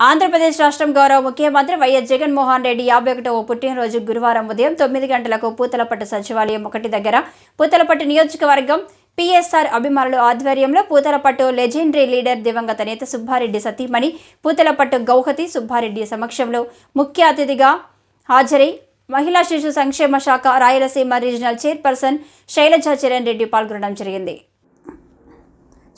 ఆంధ్రప్రదేశ్ రాష్ట్రం గౌరవ ముఖ్యమంత్రి వైఎస్ జగన్మోహన్ రెడ్డి యాభై ఒకటవ పుట్టినరోజు గురువారం ఉదయం తొమ్మిది గంటలకు పూతలపట్టు సచివాలయం ఒకటి దగ్గర పూతలపట్టు నియోజకవర్గం పిఎస్ఆర్ అభిమానులు ఆధ్వర్యంలో పూతలపట్టు లెజెండరీ లీడర్ దివంగత నేత సుబ్బారెడ్డి సతీమణి పూతలపట్టు గౌహతి సుబ్బారెడ్డి సమక్షంలో ముఖ్య అతిథిగా హాజరై మహిళా శిశు సంక్షేమ శాఖ రాయలసీమ రీజనల్ చైర్పర్సన్ శైలజా చరణ్ రెడ్డి పాల్గొనడం జరిగింది.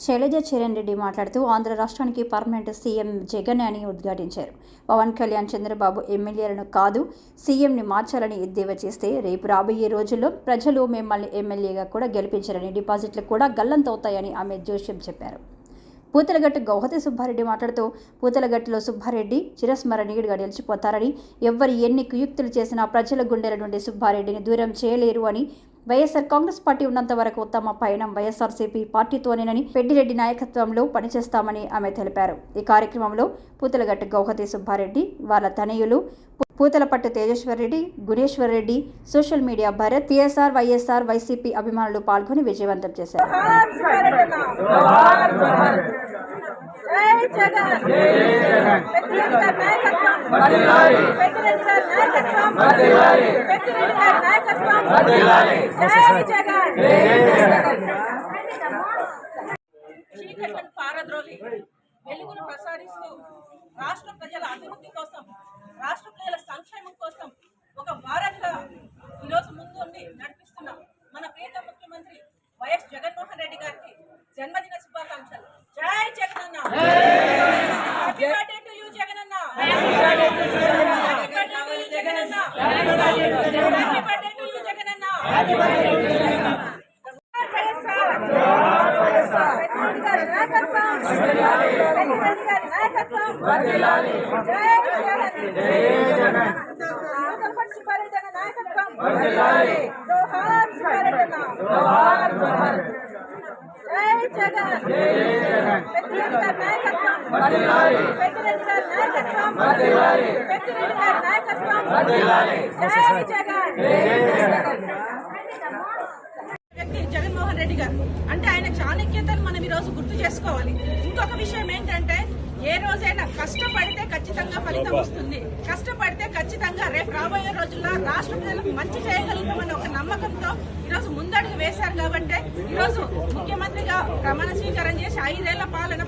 శైలజ చరణ్ రెడ్డి మాట్లాడుతూ ఆంధ్ర రాష్ట్రానికి పర్మనెంట్ సీఎం జగన్ అని ఉద్ఘాటించారు. పవన్ కళ్యాణ్ చంద్రబాబు ఎమ్మెల్యేలను కాదు సీఎంని మార్చాలని ఎద్దేవా చేస్తే రేపు రాబోయే రోజుల్లో ప్రజలు మిమ్మల్ని ఎమ్మెల్యేగా కూడా గెలిపించారని డిపాజిట్లు కూడా గల్లంతవుతాయని ఆమె జోష్యం చెప్పారు. పూతలగట్టు గౌహతి సుబ్బారెడ్డి మాట్లాడుతూ పూతలగట్టులో సుబ్బారెడ్డి చిరస్మరణీయుడిగా నిలిచిపోతారని ఎవ్వరు ఎన్ని కుయుక్తులు చేసినా ప్రజల గుండెల నుండి సుబ్బారెడ్డిని దూరం చేయలేరు అని వైఎస్ఆర్ కాంగ్రెస్ పార్టీ ఉన్నంత వరకు తమ పయనం వైఎస్ఆర్సీపీ పార్టీతోనేనని పెడ్డిరెడ్డి నాయకత్వంలో పనిచేస్తామని ఆమె తెలిపారు. ఈ కార్యక్రమంలో పూతలగట్టు గౌహతి సుబ్బారెడ్డి వాళ్ళ తనయులు Puthalapattu Tejeswarareddy Guneswarareddy social media Bharat PSR YSR YCP అభిమానులు పాల్గొని విజయవంతం చేశారు. జగన్ పెద్దిరెడ్డి నాయకత్వం పెద్దిరెడ్డి నాయకత్వం నాయకత్వం జై జగన్ చీకట్లను పారద్రోలి వెలుగును ప్రసారిస్తూ రాష్ట్ర ప్రజల అభివృద్ధి కోసం రాష్ట్ర ప్రజల సంక్షేమం కోసం ఒక వారధిగా ఈరోజు ముందు ఉండి నడిపిస్తున్న మన ప్రియత ముఖ్యమంత్రి వైఎస్ జగన్మోహన్ రెడ్డి గారికి జన్మదిన శుభాకాంక్షలు జై Jagananna happy birthday to you Jagananna happy birthday to you Jagananna happy birthday to you Jagananna YSR Peddireddy గారి నాయకత్వం వ్యక్తి జగన్మోహన్ రెడ్డి గారు. అంటే ఆయన చాణక్యతను మనం ఈ రోజు గుర్తు చేసుకోవాలి. ఇంకొక విషయం ఏంటంటే ఏ రోజైనా కష్టపడితే ఖచ్చితంగా ఫలితం వస్తుంది. కష్టపడితే ఖచ్చితంగా రేపు రాబోయే రోజుల్లో రాష్ట్ర ప్రజలకు మంచి చేయగలుగుతామని ఒక నమ్మకంతో ఈరోజు ముందడుగు వేశారు కాబట్టి ఈరోజు ముఖ్యమంత్రిగా ప్రమాణ స్వీకారం చేసి ఐదేళ్ళ పాలన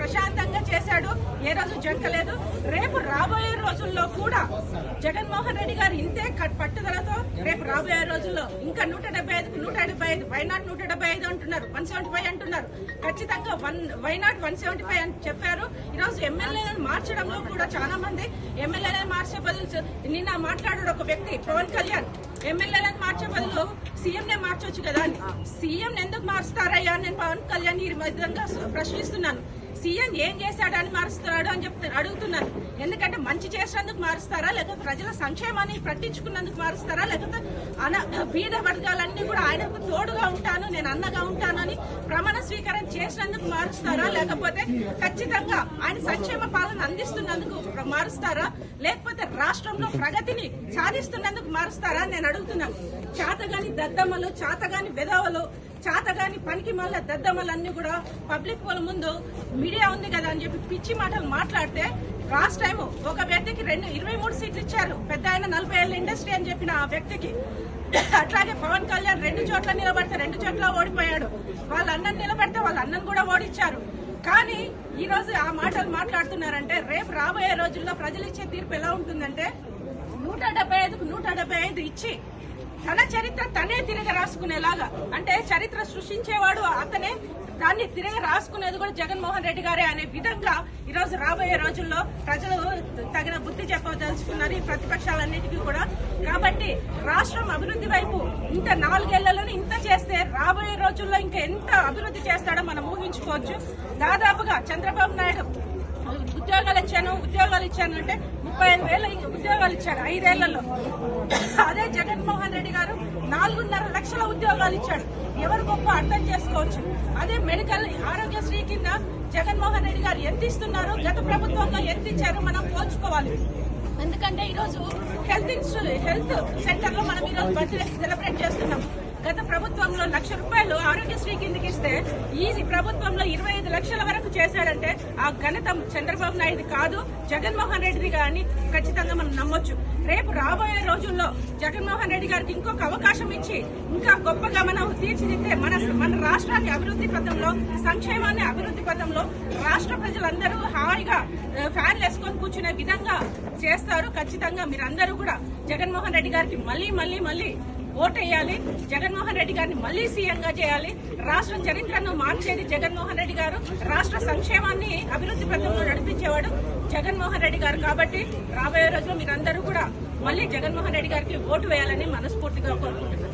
ప్రశాంతంగా చేశాడు. ఏ రోజు జంకలేదు రేపు రాబోయే రోజుల్లో కూడా జగన్మోహన్ రెడ్డి గారు ఇంతే కట్- పట్టుదలతో రేపు రాబోయే రోజుల్లో ఇంకా నూట డెబ్బై ఐదు నూట డెబ్బై ఐదు వైనాట్ నూట డెబ్బై ఐదు అంటున్నారు వన్ సెవెంటీ ఫైవ్ అంటున్నారు. ఖచ్చితంగా one why not one seventy five అని చెప్పారు. ఈరోజు ఎమ్మెల్యేలను మార్చడంలో కూడా చాలా మంది ఎమ్మెల్యేలను మార్చే బదులు నిన్న మాట్లాడాడు ఒక వ్యక్తి పవన్ కళ్యాణ్. ఎమ్మెల్యేలను మార్చే బదులు సీఎం నే మార్చొచ్చు కదా అని. సీఎం ఎందుకు మార్చుతారయ్యా? నేను పవన్ కళ్యాణ్ ఈ విధంగా ప్రశ్నిస్తున్నాను. సీఎం ఏం చేశాడని మారుస్తున్నాడు అని చెప్తే అడుగుతున్నాను ఎందుకంటే మంచి చేసినందుకు మారుస్తారా లేకపోతే ప్రజల సంక్షేమాన్ని పట్టించుకున్నందుకు మారుస్తారా లేకపోతే అన బీద వర్గాలన్నీ కూడా ఆయనకు తోడుగా ఉంటాను నేను అన్నగా ఉంటాను అని ప్రమాణ స్వీకారం చేసినందుకు మారుస్తారా లేకపోతే ఖచ్చితంగా ఆయన సంక్షేమ పాలన అందిస్తున్నందుకు మారుస్తారా లేకపోతే రాష్ట్రంలో ప్రగతిని సాధిస్తున్నందుకు మారుస్తారా అని నేను అడుగుతున్నాను చేతగాని దద్దమ్మలు చేతగాని విధవలు చాతగాని పనికి మళ్ళీ దద్దమ్మలన్నీ కూడా పబ్లిక్ వాళ్ళ ముందు మీడియా ఉంది కదా అని చెప్పి పిచ్చి మాటలు మాట్లాడితే లాస్ట్ టైం ఒక వ్యక్తికి రెండు ఇరవై మూడు సీట్లు ఇచ్చారు. పెద్ద ఆయన నలభై ఏళ్ళ ఇండస్ట్రీ అని చెప్పిన ఆ వ్యక్తికి. అట్లాగే పవన్ కళ్యాణ్ రెండు చోట్ల నిలబడితే రెండు చోట్ల ఓడిపోయాడు. వాళ్ళ అన్నని నిలబడితే వాళ్ళ అన్నను కూడా ఓడిచ్చారు. కానీ ఈ రోజు ఆ మాటలు మాట్లాడుతున్నారంటే రేపు రాబోయే రోజుల్లో ప్రజలు ఇచ్చే తీర్పు ఎలా ఉంటుందంటే నూట డెబ్బై ఐదుకు నూట డెబ్బై ఐదు ఇచ్చి తన చరిత్ర తనే తిరిగి రాసుకునేలాగా. అంటే చరిత్ర సృష్టించేవాడు అతనే దాన్ని తిరిగి రాసుకునేది కూడా జగన్మోహన్ రెడ్డి గారే అనే విధంగా ఈరోజు రాబోయే రోజుల్లో ప్రజలు తగిన బుద్ధి చెప్పదలుచుకున్నారు ఈ ప్రతిపక్షాలన్నిటికీ కూడా. కాబట్టి రాష్ట్రం అభివృద్ధి వైపు ఇంత నాలుగేళ్ళలోనే ఇంత చేస్తే రాబోయే రోజుల్లో ఇంకా ఎంత అభివృద్ధి చేస్తాడో మనం ఊహించుకోవచ్చు. దాదాపుగా చంద్రబాబు నాయుడు ఉద్యోగాలు ఇచ్చాను ఉద్యోగాలు ఇచ్చాను అంటే ముప్పై ఐదు వేల ఉద్యోగాలు ఇచ్చాడు ఐదేళ్ళలో. అదే జగన్మోహన్ రెడ్డి గారు నాలుగున్నర లక్షల ఉద్యోగాలు ఇచ్చాడు. ఎవరు గొప్ప అర్థం చేసుకోవచ్చు? అదే మెడికల్ ఆరోగ్యశ్రీ కింద జగన్మోహన్ రెడ్డి గారు ఎంత ఇస్తున్నారు గత ప్రభుత్వంలో ఎంత ఇచ్చారో మనం పోల్చుకోవాలి ఎందుకంటే ఈరోజు హెల్త్ ఇన్స్టిట్యూట్ హెల్త్ సెంటర్లో మనం ఈరోజు బర్త్డే సెలబ్రేట్ చేస్తున్నాం. లక్ష రూపాయలు ఆరోగ్యశ్రీ కిందకి ఇస్తే ఈ ప్రభుత్వంలో ఇరవై ఐదు లక్షల వరకు చేశారంటే ఆ ఘనత చంద్రబాబు నాయుడు కాదు జగన్మోహన్ రెడ్డి గారిని ఖచ్చితంగా మనం నమ్మొచ్చు. రేపు రాబోయే రోజుల్లో జగన్మోహన్ రెడ్డి గారికి ఇంకొక అవకాశం ఇచ్చి ఇంకా గొప్పగా మనం తీర్చిదిద్దే మన మన రాష్ట్రాన్ని అభివృద్ధి పథంలో సంక్షేమాన్ని అభివృద్ధి పథంలో రాష్ట్ర ప్రజలందరూ హాయిగా ఫ్యాన్లు వేసుకొని కూర్చునే విధంగా చేస్తారు. ఖచ్చితంగా మీరందరూ కూడా జగన్మోహన్ రెడ్డి గారికి మళ్ళీ మళ్ళీ మళ్ళీ ఓటేయాలి. జగన్మోహన్ రెడ్డి గారిని మళ్ళీ సీఎం గా చేయాలి. రాష్ట్ర చరిత్రను మార్చేది జగన్మోహన్ రెడ్డి గారు. రాష్ట్ర సంక్షేమాన్ని అభివృద్ధి పథంలో నడిపించేవాడు జగన్మోహన్ రెడ్డి గారు కాబట్టి రాబోయే రోజుల్లో మీరందరూ కూడా మళ్ళీ జగన్మోహన్ రెడ్డి గారికి ఓటు వేయాలని మనస్ఫూర్తిగా కోరుకుంటున్నాను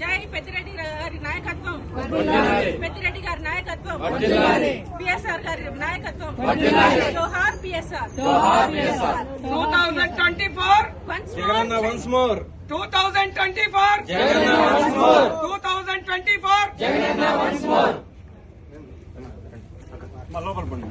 జై పెద్దిరెడ్డి గారి నాయకత్వం. నాయకత్వం పిఎస్ఆర్ గారి నాయకత్వం జోహార్ PSR 2024 once Jagananna once more 2024 Jagananna once more 2024 మా లోపల పండి